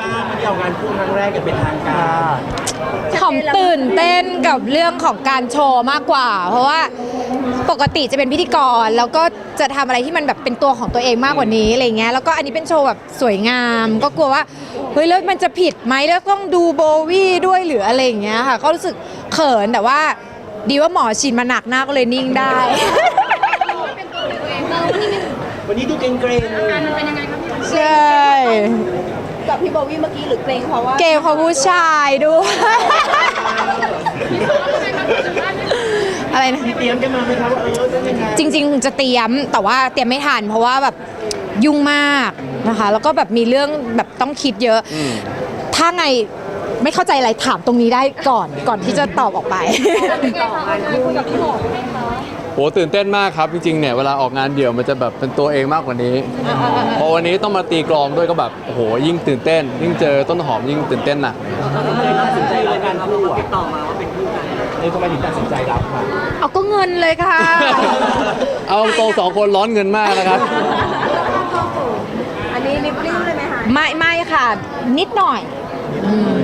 บ้างวันนี้ออกงานคู่ครั้งแรกกันเป็นทางการหอมตื่นเต้นกับเรื่องของการโชว์มากกว่า เพราะว่าปกติจะเป็นพิธีกร แล้วก็จะทำอะไรที่มันแบบเป็นตัวของตัวเองมากกว่านี้อะไรเงี้ยแล้วก็อันนี้เป็นโชว์แบบสวยงาม ก็กลัวว่าเฮ้ยแล้วมันจะผิดไหมแล้วต้องดูโบวี่ด้วยหรืออะไรอย่างเงี้ยค่ะ ก็รู้สึกเขินแต่ว่า ดีว่าหมอชินมาหนักหน้าก็เลยนิ่งได้วันนี้ดูเกรงเกรงใช่ กับพี่โบวี่เมื่อกี้หรือเกรงเพราะว่าเกมเขาผู้ชายด้วย อะไรนะ เตรียมกันมาไหมครับว่าเออจะยังไงจริงๆ จะเตรียมแต่ว่าเตรียมไม่ทันเพราะว่าแบบยุ่งมากนะคะ แล้วก็แบบมีเรื่องแบบต้องคิดเยอะ ถ้าไงไม่เข้าใจอะไรถามตรงนี้ได้ก่อนก่อนที่จะตอบออกไป โหตื่นเต้นมากครับจริงๆเนี่ยเวลาออกงานเดี่ยวมันจะแบบเป็นตัวเองมากกว่านี้พอวันนี้ต้องมาตีกลองด้วยก็แบบโอ้โหยิ่งตื่นเต้น ยิ่งเจอต้นหอมยิ่งตื่นเต้นหนักเลยตัดสินใจรายการคู่อะติดต่อมาว่าเป็นคู่กันเออทำไมถึงตัดสินใจรับมาเอาก็เงินเลยค่ะ เอาตรงๆสองคนร้อนเงินมากนะครับอันนี้ริบลิ่งเลยไหมคะไม่ไม่ค่ะ นิดหน่อยอืม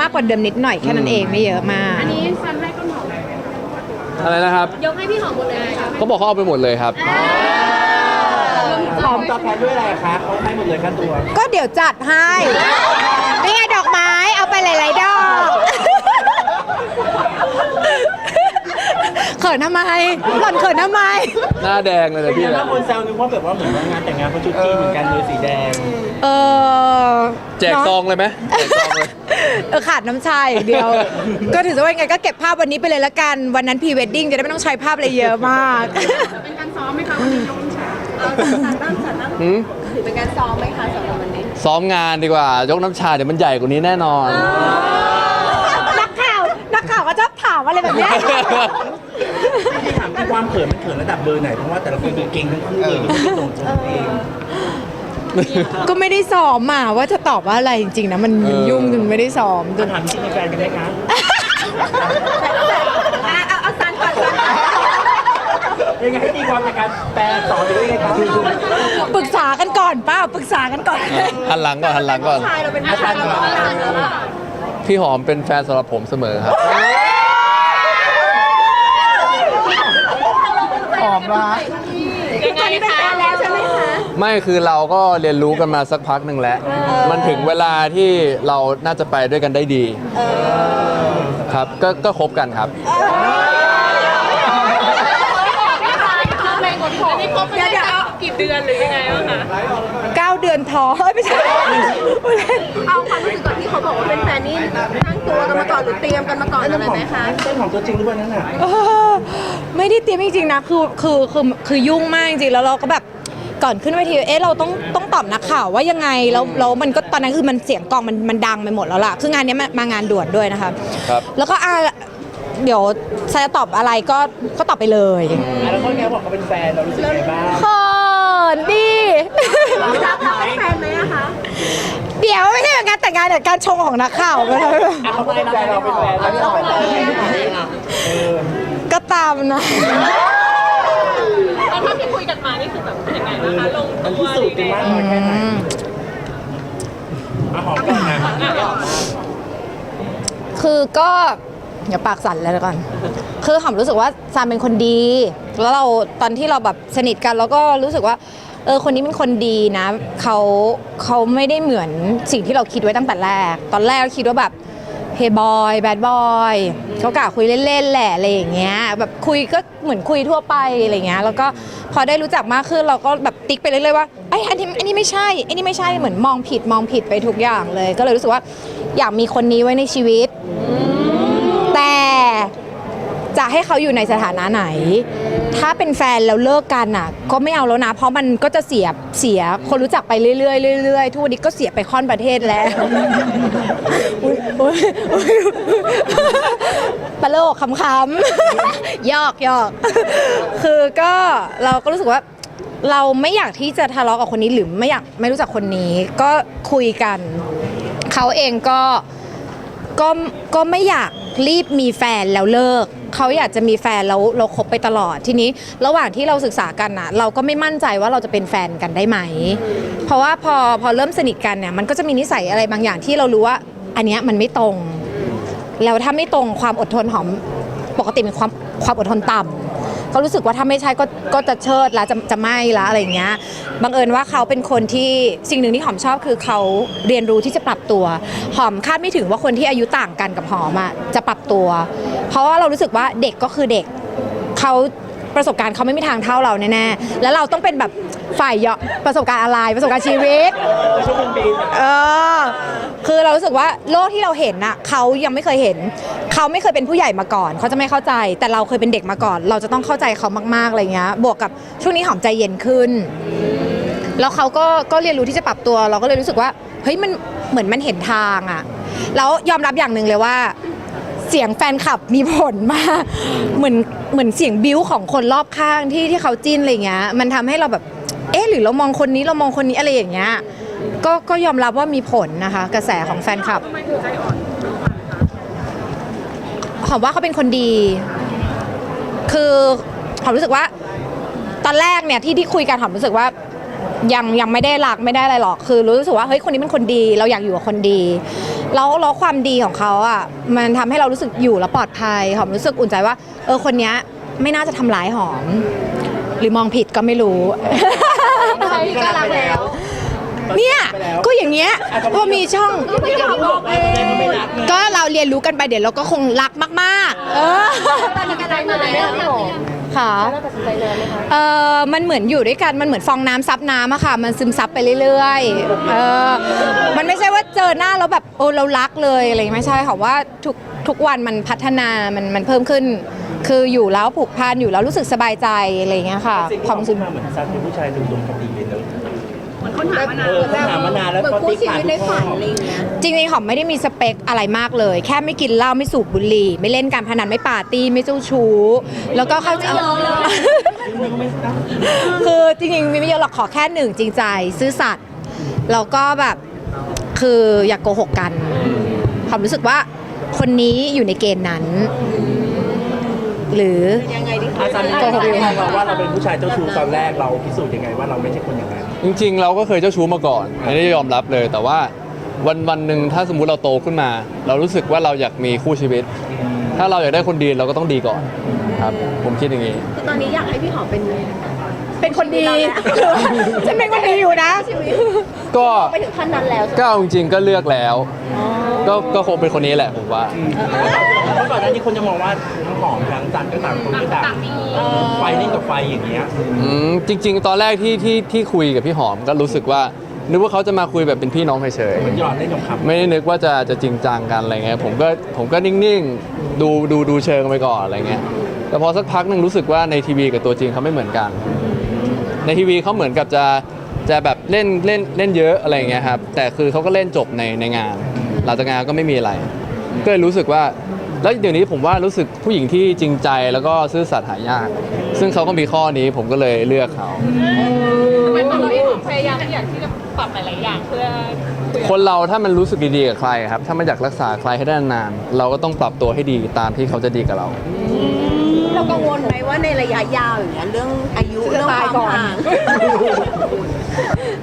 มากกว่าเดิมนิดหน่อยแค่นั้นเองไม่เยอะมากนี่ซันให้ต้นหอมเลยไหมคะ อะไรนะครับ ยกให้พี่หอมหมดเลยไหมคะเขาบอกเขาเอาไปหมดเลยครับพร้อมตอบแทนด้วยอะไรคะเขาให้หมดเลยค่าตัว ก็เดี๋ยวจัดให้นี่ไงดอกไม้เอาไปหลายๆดอกเขินทำไมหล่อนเขินทำไม หน้าแดงเลยนะพี่แต่ถ้าคนแซวนึกว่าแบบว่าเหมือนว่างานแต่งงานเขาชุดจีนเหมือนกันเลยสีแดง เออแจกซองเลยไหมแจกซองเลย เออขาดน้ำชาอย่างเดียว ก็ถือว่ายังไงก็เก็บภาพวันนี้ไปเลยละกัน วันนั้นพรีเวดดิ้งจะได้ไม่ต้องใช้ภาพอะไรเยอะมาก เป็นการซ้อมไหมคะวันนี้ยกน้ำชาเอาสันบ้างสันบ้างหืมถือเป็นการซ้อมไหมคะสำหรับวันนี้ซ้อมงานดีกว่า ยกน้ำชาเดี๋ยวมันใหญ่กว่านี้แน่นอน นักข่าว นักข่าวก็ชอบถามอะไรแบบเนี้ย ที่ถามที่ความเขินมันเขินระดับเบอร์ไหนเพราะว่าแต่ละคนดูเก่งทั้งคู่เลยดูไม่ตรงตัวเอง ก็ไม่ได้ซ้อมมาว่าจะตอบว่าอะไรจริงๆนะมันมันเออยุ่งจนไม่ได้ซ้อมจจะนถามจริงแฟนกันได้คะอะเอาเอาสันก่อนสันก่อนยังไงให้ตีความในการแปลสอนไปด้วยไงครับปรึกษากันก่อนเป้าปรึกษากันก่อน หันหลังก่อนหันหลังก่อน ชายเราเป็นผู้ชายเราเป็นสันแล้วอะพี่หอมเป็นแฟนสำหรับผมเสมอครับ หอมละตอนนี้เป็นแฟนแล้วใช่ไหมคะ ไม่คือเราก็เรียนรู้กันมาสักพักหนึ่งแล้ว มันถึงเวลาที่เราน่าจะไปด้วยกันได้ดี ครับก็ก็คบกันครับแรงกดขอนี่ครบไปได้กี่เดือนหรือยังไงบ้างคะ9เดือนท้องเอ้ยไม่ใช่เอาความรู้สึกก่อนที่เขาบอกว่าเป็นแฟนนี่ตั้งตัวกันมาก่อนหรือเตรียมกันมาก่อนอะไรไหมคะต้นของตัวจริงหรือเปล่านั่นน่ะเออไม่ได้เตรียมจริงๆนะคือคือคือคือยุ่งมากจริงๆแล้วเราก็แบบ ก่อนขึ้นเวทีเอ๊ะเราต้องต้องตอบนักข่าวว่ายังไงแล้วแล้วมันก็ตอนนั้นคือมันเสียงกลองมันมันดังไปหมดแล้วล่ะคืองานเนี้ยมามางานด่วนด้วยนะคะครับ แล้วก็อะเดี๋ยวจะตอบอะไรก็ก็ตอบไปเลยอะแล้วก็แกบอกเขาเป็นแฟนเรารู้สึกยังไงบ้างเขินดิ รักเราเป็นแฟนไหมอะคะเดี๋ยวไม่ใช่งานแต่งงานเดี๋ยวการชงของนักข่าวก็ได้อะเขาเป็นแฟนเราเป็นแฟนเราเป็นแฟนเออก็ตามนะ ตอนที่คุยกันมานี่คือ แบบยังไงนะคะลงมันตัพิวสูจน์กันมากน้อยแค่ไหนอะหอมก่อนนะคือก็อย่าปากสั่นเลยก่อน คือหอมรู้สึกว่าซามเป็นคนดี แล้วเราตอนที่เราแบบสนิทกันเราก็รู้สึกว่าเออคนนี้เป็นคนดีนะเขาเขาไม่ได้เหมือนสิ่งที่เราคิดไว้ตั้งแต่แรก ตอนแรกเราคิดว่าแบบ เฮบอยแบดบอยเขากะคุยเล่นๆแหละอะไรอย่างเงี้ยแบบคุยก็เหมือนคุยทั่วไปอะไรเงี้ยแล้วก็พอได้รู้จักมากขึ้นเราก็แบบติ๊กไปเรื่อยๆว่าไอ้ยอันนี้อันนี้ไม่ใช่อันนี้ไม่ใช่เหมือนมองผิดมองผิดไปทุกอย่างเลย ก็เลยรู้สึกว่าอยากมีคนนี้ไว้ในชีวิต แต่จะให้เขาอยู่ในสถานะไหน ถ้าเป็นแฟนแล้วเลิกกันอะ ก็ไม่เอาแล้วนะ เพราะมันก็จะเสียเสียคนรู้จักไปเรื่อยๆเรื่อยๆทุกวันนี้ก็เสียไปค่อนประเทศแล้วอุ๊ยอุ๊ยอุ๊ยปลาโลกคำๆหยอกหยอกคือก็เราก็รู้สึกว่า เราไม่อยากที่จะทะเลาะกับคนนี้หรือไม่อยากไม่รู้จักคนนี้ ก็คุยกัน เขาเองก็ก็ก็ไม่อยากรีบมีแฟนแล้วเลิก เขาอยากจะมีแฟนแล้วเราคบไปตลอดทีนี้ระหว่างที่เราศึกษากันอะ เราก็ไม่มั่นใจว่าเราจะเป็นแฟนกันได้ไหม เพราะว่าพอพอเริ่มสนิทกันเนี่ยมันก็จะมีนิสัยอะไรบางอย่างที่เรารู้ว่า อันเนี้ยมันไม่ตรง แล้วถ้าไม่ตรงความอดทนหอมปกติเป็นความความอดทนต่ำ ก็รู้สึกว่าถ้าไม่ใช่ก็ก็จะเชิดละจะจะไม่ละอะไรอย่างเงี้ยบังเอิญว่าเขาเป็นคนที่สิ่งหนึ่งที่หอมชอบคือเขาเรียนรู้ที่จะปรับตัว หอมคาดไม่ถึงว่าคนที่อายุต่างกันกับหอมอะจะปรับตัว เพราะว่าเรารู้สึกว่าเด็กก็คือเด็กเขาประสบการณ์เขาไม่มีทางเท่าเราแน่ๆ แล้วเราต้องเป็นแบบ ฝ่ายเยาะประสบการณ์อะไรประสบการณ์ชีวิตเออ คือเรารู้สึกว่าโลกที่เราเห็นน่ะเขายังไม่เคยเห็น เขาไม่เคยเป็นผู้ใหญ่มาก่อน เขาจะไม่เข้าใจ แต่เราเคยเป็นเด็กมาก่อน เราจะต้องเข้าใจเขามากๆอะไรเงี้ย บวกกับช่วงนี้หอมใจเย็นขึ้น แล้วเขาก็ก็เรียนรู้ที่จะปรับตัว เราก็เลยรู้สึกว่า เฮ้ยมันเหมือนมันเห็นทางอะแล้วยอมรับอย่างหนึ่งเลยว่า เสียงแฟนคลับมีผลมาก เหมือนเหมือนเสียงบิ้วของคนรอบข้างที่ที่เขาจิ้นอะไรเงี้ย มันทำให้เราแบบ เอ๊ะหรือเรามองคนนี้เรามองคนนี้อะไรอย่างเงี้ยก็ก็ยอมรับว่ามีผลนะคะ กระแสของแฟนคลับหอมว่าเขาเป็นคนดี คือหอมรู้สึกว่า ตอนแรกเนี่ยที่ที่คุยกันหอมรู้สึกว่ายังยังไม่ได้รักไม่ได้อะไรหรอก คือรู้สึกว่าเฮ้ยคนนี้เป็นคนดี เราอยากอยู่กับคนดีแล้วแล้วความดีของเขาอะมันทำให้เรารู้สึกอยู่แล้วปลอดภัยหอมรู้สึกอุ่นใจว่า เออคนนี้ไม่น่าจะทำร้ายหอม หรือมองผิดก็ไม่รู้ ใช่ก็รักแล้ว เนี่ย ก็อย่างเงี้ยพอมีช่อง ก็เราเรียนรู้กันไปเดี๋ยวเราก็คงรักมาก ๆ เออตอนนี้กันได้มพี่หอมค่ะเลยไหมคะเออมันเหมือนอยู่ด้วยกันมันเหมือนฟองน้ำซับน้ำอะค่ะ มันซึมซับไปเรื่อยๆเออมันไม่ใช่ว่าเจอหน้าแล้วแบบโอ้เรารักเลยอะไรอย่างเงี้ยไม่ใช่ค่ะว่าทุก ทุกวันมันพัฒนามันมันเพิ่มขึ้น คืออยู่แล้วผูกพันอยู่แล้วรู้สึกสบายใจอะไรอย่างเงี้ยค่ะความรู้สึก มาเหมือนซักเป็นผู้ชายดุมๆคดีเลยเนอะ เหมือนคนหามานานเออเขาหามานานแล้วเหมือนก็คู่ติ๊กชีผ่านวิตในทุกข้อฝันอะไรอย่างเงี้ย จริงๆหอมไม่ได้มีสเปคอะไรมากเลย แค่ไม่กินเหล้าไม่สูบบุหรี่ ไม่เล่นการพนันไม่ปาร์ตี้ไม่เจ้าชู้ แล้วก็เข้าใจคือจริงๆมีไม่เยอะหรอกขอแค่หนึ่งจริงใจซื่อสัตย์แล้วก็แบบคืออย่ากโกหกกันความรู้สึกว่า คนนี้อยู่ในเกณฑ์นั้น หรือ ยังไงดิอาจารย์ก็เขาบอกเราว่าเราเป็นผู้ชายเจ้าชู้ตอนแรกเราพิสูจน์ยังไงว่าเราไม่ใช่คนอย่างนั้นจริง ๆ เราก็เคยเจ้าชู้มาก่อนอันนี้ยอมรับเลย แต่ว่าวันวันหนึ่งถ้าสมมุติเราโตขึ้นมา เรารู้สึกว่าเราอยากมีคู่ชีวิต ถ้าเราอยากได้คนดีเราก็ต้องดีก่อนครับ ผมคิดอย่างนี้ คือตอนนี้อยากให้พี่หอมเป็นเป็นคนดีฉันเป็นคนดีอยู่นะก็ไปถึงขั้นนั้นแล้วก็เอาจริงๆก็เลือกแล้ว ก็ก็คงเป็นคนนี้แหละผมว่าเมื่อก่อนหน้านี้คนจะมองว่าทั้งหอมทั้งจันก็ต่างคนก็ต่างไฟเล่นกับไฟอย่างเงี้ยอืมจริง ๆ ตอนแรกที่ที่ที่คุยกับพี่หอมก็รู้สึกว่านึกว่าเขาจะมาคุยแบบเป็นพี่น้องเฉยเหมือนหยอดเล่นกับคๆไม่ได้นึกว่าจะจะจริงจังกันอะไรเงี้ยผมก็ผมก็นิ่งๆดูดูดูเชิงไปก่อนอะไรเงี้ยแต่พอสักพักหนึ่งรู้สึกว่าในทีวีกับตัวจริงเขาไม่เหมือนกัน ในทีวีเขาเหมือนกับจะจะแบบเล่นเล่นเล่นเยอะอะไรเงี้ยครับแต่คือเขาก็เล่นจบในในงาน หลังจากงานก็ไม่มีอะไร ก็เลยรู้สึกว่า แล้วเดี๋ยวนี้ผมว่ารู้สึกผู้หญิงที่จริงใจแล้วก็ซื่อสัตย์หายาก ซึ่งเขาก็มีข้อนี้ผมก็เลยเลือกเขาทำไมตอนเราพี่หอมพยายามอยากที่จะปรับหลายๆอย่างเพื่อคุยคนเราถ้ามันรู้สึกดีๆกับใครครับ ถ้ามันอยากรักษาใครให้ได้นานๆเราก็ต้องปรับตัวให้ดีตามที่เขาจะดีกับเรา เรากังวลไหมว่าในระยะยาวอย่างเงี้ยเรื่องอายุเรื่องความห่าง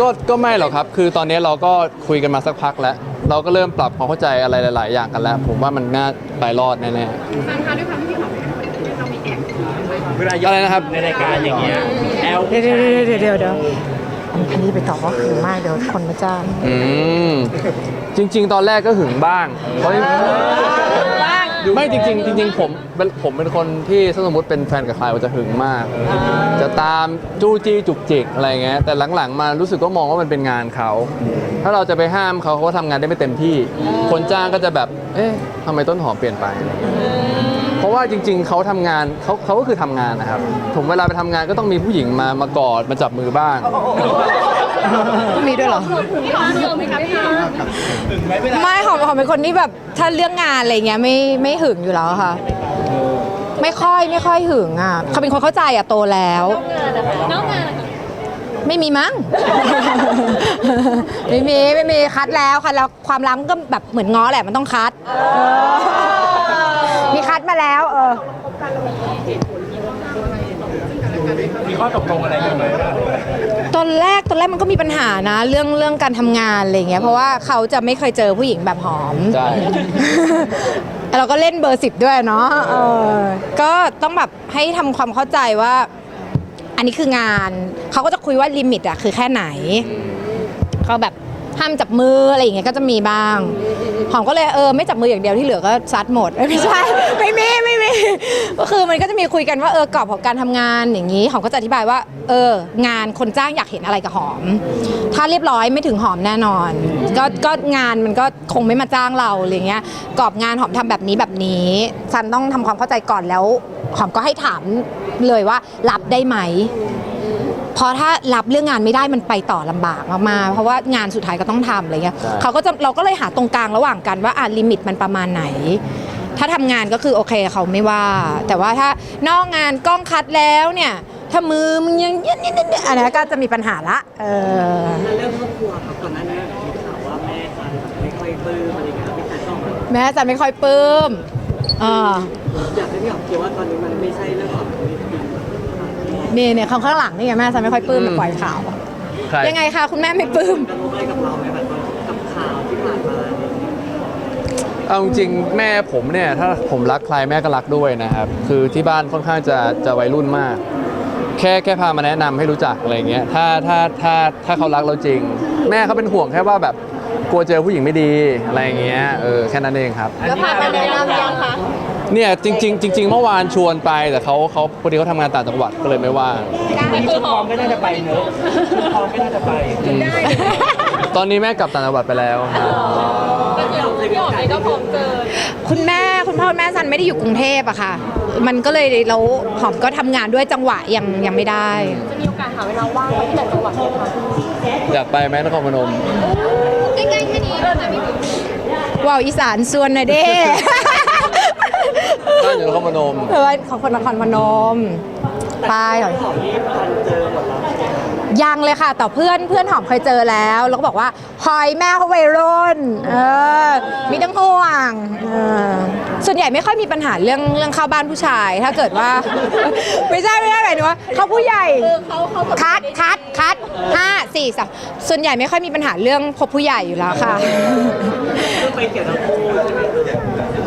ก็ก็ไม่หรอกครับ คือตอนนี้เราก็คุยกันมาสักพักแล้ว เราก็เริ่มปรับความเข้าใจอะไรหลาย ๆ อย่างกันแล้ว ผมว่ามันน่าไปรอดแน่แฟนคะด้วยความที่พี่หอมเป็นคนที่เรามีแอบเวลาอะไรนะครับ ในรายการอย่างเงี้ยแอลเดี๋ยวเดี๋ยวเดี๋ยวเดี๋ยวเดี๋ยวอันนี้ไปตอบว่าคือมากเดี๋ยวคนมาจ้างอืม จริง ๆ ตอนแรกก็หึงบ้างเพราะ ไม่จริงๆจริงๆผมเป็นผมเป็นคนที่ถ้าสมมติเป็นแฟนกับใครมันจะหึงมาก จะตามจู้จี้จุกจิกอะไรเงี้ยแต่หลังๆมารู้สึกก็มองว่ามันเป็นงานเขา ถ้าเราจะไปห้ามเขาเขาก็ทำงานได้ไม่เต็มที่ คนจ้างก็จะแบบ เอ๊ะทำไมต้นหอมเปลี่ยนไป เพราะว่าจริง ๆเขาทำงานเขาเขาก็คือทำงานนะครับ ผมเวลาไปทำงานก็ต้องมีผู้หญิงมามากอดมาจับมือบ้างมี ด้วยเหรอ พี่หอมเยอะไหมคะพี่หอมถึงไหมเวลาไม่หอมหอมเป็นคนที่แบบถ้าเรื่องงานอะไรเงี้ยไม่ไม่หึงอยู่แล้วค่ะ ไม่ค่อยไม่ค่อยหึงอะเขาเป็นคนเข้าใจอะโตแล้ว น้องงานไม่มีมั้ง ไม่มีไม่มีคัดแล้วคัดแล้วความรักก็แบบเหมือนง้อแหละมันต้องคัดมีคัดมาแล้ว เออมี ข้อตกลงอะไรกันไหมตอนแรกตอนแรกมันก็มีปัญหานะ เรื่องเรื่องการทำงานอะไรเงี้ยเพราะว่าเขาจะไม่เคยเจอผู้หญิงแบบหอม ใช่ เราก็เล่นเบอร์สิบด้วยเนาะเออก็ต้องแบบให้ทำความเข้าใจว่า อันนี้คืองาน เขาก็จะคุยว่าลิมิตอะคือแค่ไหน เขาแบบ ห้ามจับมืออะไรอย่างเงี้ยก็จะมีบ้าง หอมก็เลยเออไม่จับมืออย่างเดียวที่เหลือก็ซัดหมดเอ้ยไม่ใช่ ไม่มีไม่มีก็คือมันก็จะมีคุยกันว่าเออกรอบของการทำงานอย่างนี้หอมก็จะอธิบายว่า เอองานคนจ้างอยากเห็นอะไรกับหอม ถ้าเรียบร้อยไม่ถึงหอมแน่นอน ก็ก็งานมันก็คงไม่มาจ้างเราอะไรเงี้ยกรอบงานหอมทำแบบนี้แบบนี้ซันต้องทำความเข้าใจก่อนแล้ว หอมก็ให้ถามเลยว่ารับได้ไหม เพราะถ้ารับเรื่องงานไม่ได้มันไปต่อลำบากมากๆเพราะว่างานสุดท้ายก็ต้องทำอะไรเงี้ยใช่ เขาก็จะเราก็เลยหาตรงกลางระหว่างกันว่าอะลิมิตมันประมาณไหน ถ้าทำงานก็คือโอเคเขาไม่ว่า แต่ว่าถ้านอกงานกล้องคัดแล้วเนี่ย ถ้ามือมึงยังเย็นๆๆอันนี้ก็จะมีปัญหาละเออเรื่องครอบครัวครับก่อนหน้านี้มีข่าวว่าแม่ค่ะไม่ค่อยปลื้มอะไรเงี้ยพี่แพทย์ก็บอกว่าแม้จะไม่ค่อยปลื้มอ่าอยากให้พี่หอมเคลียร์ว่าตอนนี้มันไม่ใช่เรื่องของวิธี นี่เนี่ยข้างหลังนี่ไงแม่จะไม่ค่อยปลื้มอืมมาปล่อยข่าว ใคร ยังไงคะคุณแม่ไม่ปลื้มกระทบอะไรกับเราไหมแบบกับข่าวที่ผ่านมาอะไรเงี้ยเอาจริงๆแม่ผมเนี่ยถ้าผมรักใครแม่ก็รักด้วยนะครับ คือที่บ้านค่อนข้างจะจะวัยรุ่นมาก แค่แค่พามาแนะนำให้รู้จักอะไรเงี้ยถ้าถ้าถ้าถ้าเขารักเราจริง แม่เขาเป็นห่วงแค่ว่าแบบกลัวเจอผู้หญิงไม่ดีอะไรเงี้ยเออแค่นั้นเองครับ แล้วพาไปแนะนำยังคะ เนี่ยจริงๆจริงๆเมื่อวานชวนไปแต่เขาเขาพอดีเขาทำงานต่างจังหวัดก็เลยไม่ว่างชุดพร้อมก็น่าจะไปเนอะชุดพร้อมก็น่าจะไปตอนนี้แม่กลับต่างจังหวัดไปแล้วครับก็คือพี่หอมเองก็พร้อมเกินคุณแม่คุณพ่อคุณแม่ซันไม่ได้อยู่กรุงเทพอะค่ะ มันก็เลยเราหอมก็ทำงานด้วยจังหวะยังยังไม่ได้ จะมีโอกาสหาเวลาว่างไปที่ไหนจังหวัดไหมคะอยากไปไหมนครพนม ใกล้ๆแค่นี้เราจะมีว่าวอีสานส่วนหนะเด้ บ้านอยู่นครพนมเออของคนนครพนมไปหน่อยยังเลยค่ะ แต่เพื่อนเพื่อนหอมเคยเจอแล้ว แล้วก็บอกว่าหอยแม่เขาวัยรุ่นเออมีตั้งห่วงเออส่วนใหญ่ไม่ค่อยมีปัญหาเรื่องเรื่องเข้าบ้านผู้ชาย ถ้าเกิดว่า ไม่ใช่ไม่ใช่หมายถึงว่าเขาผู้ใหญ่เขาเขากับคัดคัดคัดห้าสี่สามส่วนใหญ่ไม่ค่อยมีปัญหาเรื่องพบผู้ใหญ่อยู่แล้วค่ะก็ไปเกี่ยวกับคู่ใช่ไหม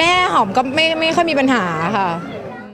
แม่หอมก็ไม่ไม่ค่อยมีปัญหาค่ะ